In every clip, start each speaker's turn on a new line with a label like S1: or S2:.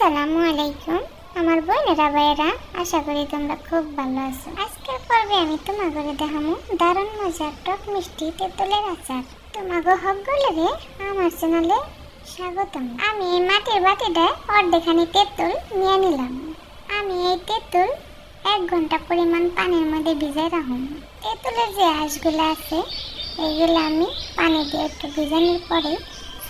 S1: আসসালামু আলাইকুম, আমার বোনেরা ভাইয়েরা, আশা করি তোমরা খুব ভালো আছো। আজকের পর্বে আমি তোমাকে দেখামু দারুণ মজার টক মিষ্টি তেঁতুলের আচার। তোমাকে হক গলে রে আমার চ্যানেলে স্বাগতম। আমি এই মাটির বাটিটা অর্ধেখানি তেঁতুল নিয়ে নিলাম। আমি এই তেঁতুল এক ঘণ্টা পরিমাণ পানির মধ্যে ভিজাই রাখুন। তেঁতুলের যে আঁশগুলো আছে এইগুলো আমি পানি দিয়ে একটু ভিজানোর পরে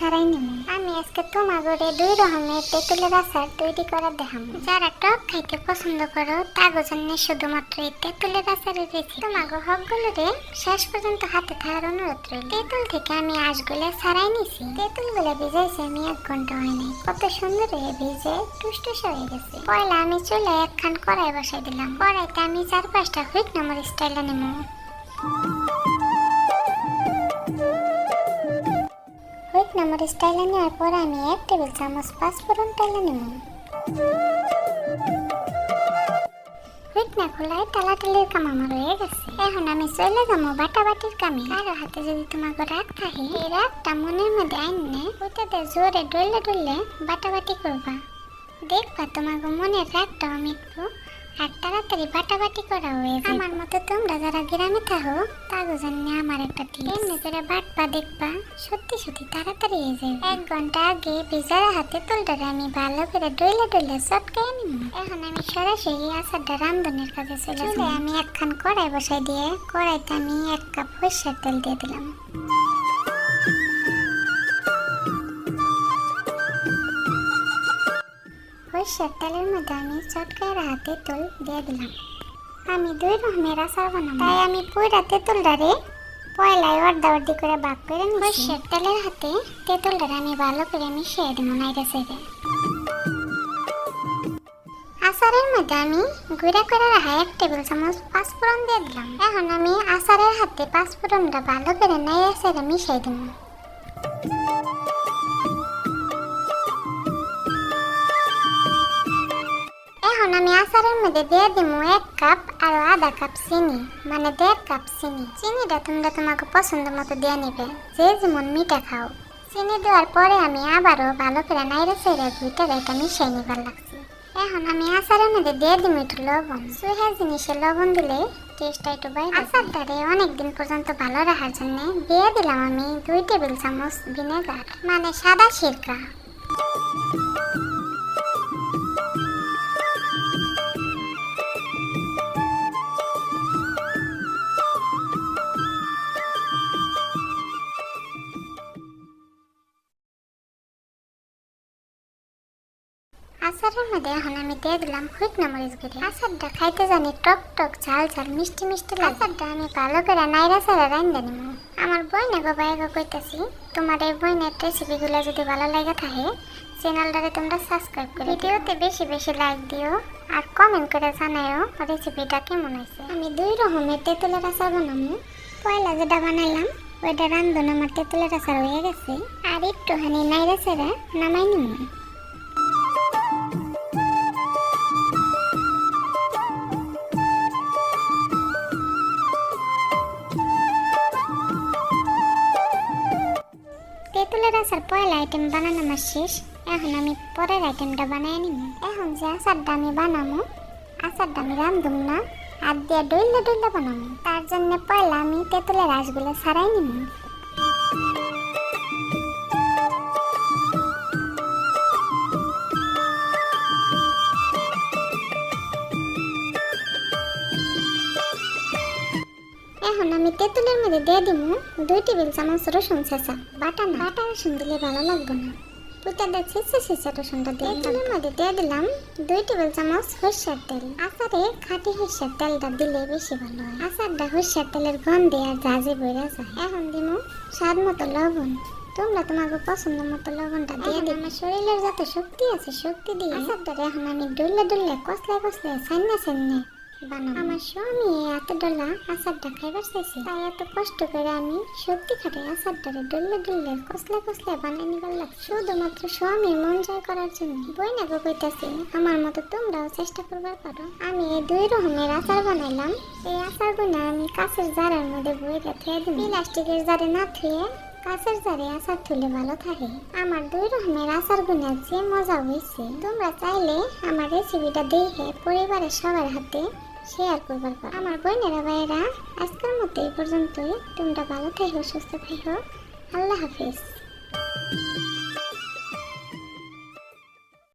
S1: ছাড়াই নেব আমি আজকে তোমাগরে দুই রকমের তেঁতুলের আচার তৈরি করে দেখাম। যারা টক খাইতে পছন্দ করো, তাগো জন্য শুধুমাত্র এই তেঁতুলের আচারের রেসিপি তোমাগো হকগুলোরে শেষ পর্যন্ত হাতে থাকার অনুরোধ রইল। তেঁতুল থেকে আমি আঁশগুলো ছাড়াই নিছি। তেঁতুলগুলো ভিজাইছি আমি এক ঘণ্টা হয়নি কত সুন্দর হয়ে ভিজে টুসটুস হয়ে গেছে। পয়লা আমি চুলে একখান কড়াই বসাই দিলাম। কড়াইতে আমি চার পাঁচটা হুইক নম্বর স্টাইলে নেব নম্বর স্টাইলে নেওয়ার পর আমি এক টেবিল চামচ পাঁচফোড়ন টাইলে নেব। না খোলায় টালাটালির কাম আমার হয়ে গেছে। এখন আমি চলে যাব বাটাবাটির কামে। কারও হাতে যদি তোমাকে রাগ থাকে এই রাগটা মনের মধ্যে আইনে ওটাতে জোরে ডলে ডলে বাটাবাটি করবা। দেখবা তোমাকে মনের রাগটাও মিটবো। আর তাড়াতাড়ি বাটাবাটি করা হয়ে যাবে। আমার মতো তোমরা যারা গ্রামে থাকো তাগো জন্য আমার একটা টিপ এমনি করে বাটপা দেখবা সত্যি সত্যি তাড়াতাড়ি হয়ে যাবে। এক ঘণ্টা আগে ভিজার হাতে তুলটারে আমি ভালো করে ডইলে ডইলে চটকাই নিব এখন আমি সরাসরি আচারটা রান্ধনের কাজে চলে আমি একখান কড়াই বসাই দিয়ে কড়াইতে আমি এক কাপ সর্ষের তেল দিয়ে দিলাম। সর্ষের মধ্যে আমি চটকায় হাতে তুল দিয়ে দিলাম। আমি দুই রকমের আচার বানাবো। তাই আমি পুরা তেঁতুলটারে পয়লায় অর্ধা অর্ধি করে ভাগ করে নিই তেলের হাতে তেঁতুলটারে আমি ভালো করে মিশিয়ে দিব নাইরে সাইডে আচারের মধ্যে আমি গুঁড়া করে রাখা এক টেবিল চামচ পাঁচফোড়ন দিয়ে দিলাম। এখন আমি আচারের হাতে পাঁচফোড়নটা ভালো করে নাইরে সাইডে মিশিয়ে দিব। মধ্যে দিয়ে দিব এক কাপ আর আধা কাপ চিনি। মানে দেড় কাপ চিনি। চিনিটা তোমরা তোমাকে পছন্দ মতো দিয়ে নিবে। যে যেমন মিঠা খাও। চিনি দেওয়ার পরে আমি আবারও ভালো করে নাইরে চাইরে দুইটা এটা মিশিয়ে নিবার লাগছে। এখন আমি আচারের মধ্যে দিয়ে দিব একটু লবণ। সুহে জিনিসে লবণ দিলে টেস্টটা একটু বাইরে আচারটারে অনেক দিন পর্যন্ত ভালো রাখার জন্য দিয়ে দিলাম আমি দুই টেবিল চামচ ভিনেগার মানে সাদা সিরকা। আচারের মধ্যে এখন আমি দিয়ে দিলাম হুইক নামরিচ গুঁড়ি আচারটা খাইতে জানি টক টক ঝাল ঝাল মিষ্টি মিষ্টি আচারটা আমি ভালো করে নাইরা সারা রান্ধে নিব আমার বইনে গো বাইগো কইতাছি, তোমার এই বইনের রেসিপিগুলো যদি ভালো লাগে থাকে চ্যানেলটাকে তোমরা সাবস্ক্রাইব করে ভিডিওতে বেশি বেশি লাইক দিও আর কমেন্ট করে জানাইও রেসিপিটা কেমন হয়েছে। আমি দুই রকমের তেঁতুলের আচার বানাবো। পয়লা যেটা বানাইলাম, ওইটা রান্ধন আমার তেঁতুলের আচার হয়ে গেছে। আর একটুখানি নাইরা সেরা নামাই নিব পয়লা আইটেম বানানো আমার শেষ। এখন আমি পরের আইটেমটা বানাই নিব। এখন যে আচারটা আমি বানাবো, আচারটা আমি রান্ধুম না আর দিয়ে ডইলে ডইলে বানাবো। তার জন্য পয়লা আমি তেঁতুলের রাসগুলো ছাড়াই নিব। এখন আমি তেঁতুলের মধ্যে দিয়ে দিব দুই টেবিল চামচ রসুন ছেঁচা। বাটা না। বাটা রসুন দিলে ভালো লাগবে না। পুইটাটা ছেঁচে ছেঁচে রসুনটা দিয়ে তেলের মধ্যে দিয়ে দিলাম দুই টেবিল চামচ সর্ষের তেল। আচারে খাঁটি সর্ষের তেলটা দিলে বেশি ভালো হয়। আচারটা সর্ষের তেলের গন্ধে আর জাজে বইরা যায়। এখন দিব স্বাদ মতো লবণ। তোমরা তোমাকে পছন্দ মতো লবণটা দিয়ে দিই আমার শরীরের যত শক্তি আছে শক্তি দিয়ে আচারটারে এখন আমি ডুললে ডুললে কসলে কসলে সান্নে সান্নে বানাবো আমার স্বামী এত ডলা আচারটা খাইবার চাইছে, তাই এত কষ্ট করে আমি সত্যি খাটে আচারটারে ডললে ডললে কসলে কসলে বানাই নিবার লাগছে শুধুমাত্র স্বামী মন জয় করার জন্য বই না কইতাছি, আমার মতো তোমরাও চেষ্টা করবার পারো। আমি এই দুই রকমের আচার বানাইলাম, এই আচারগুলো আমি কাঁচের জারের মধ্যে বইটা থুয়ে দিই প্লাস্টিকের জারে না থুয়ে কাছের জারে আচার তুলে ভালো থাকে। আমার দুই রকমের আচার গুনে যে মজা হয়েছে তোমরা চাইলে আমার রেসিপিটা দেখে পরিবারের সবার হাতে শেয়ার করবার পারো। আমার বোনেরা ভাইয়েরা, আজকের মতো এই পর্যন্তই। তোমরা ভালো থাকো, সুস্থ থাকো। আল্লাহ হাফিজ।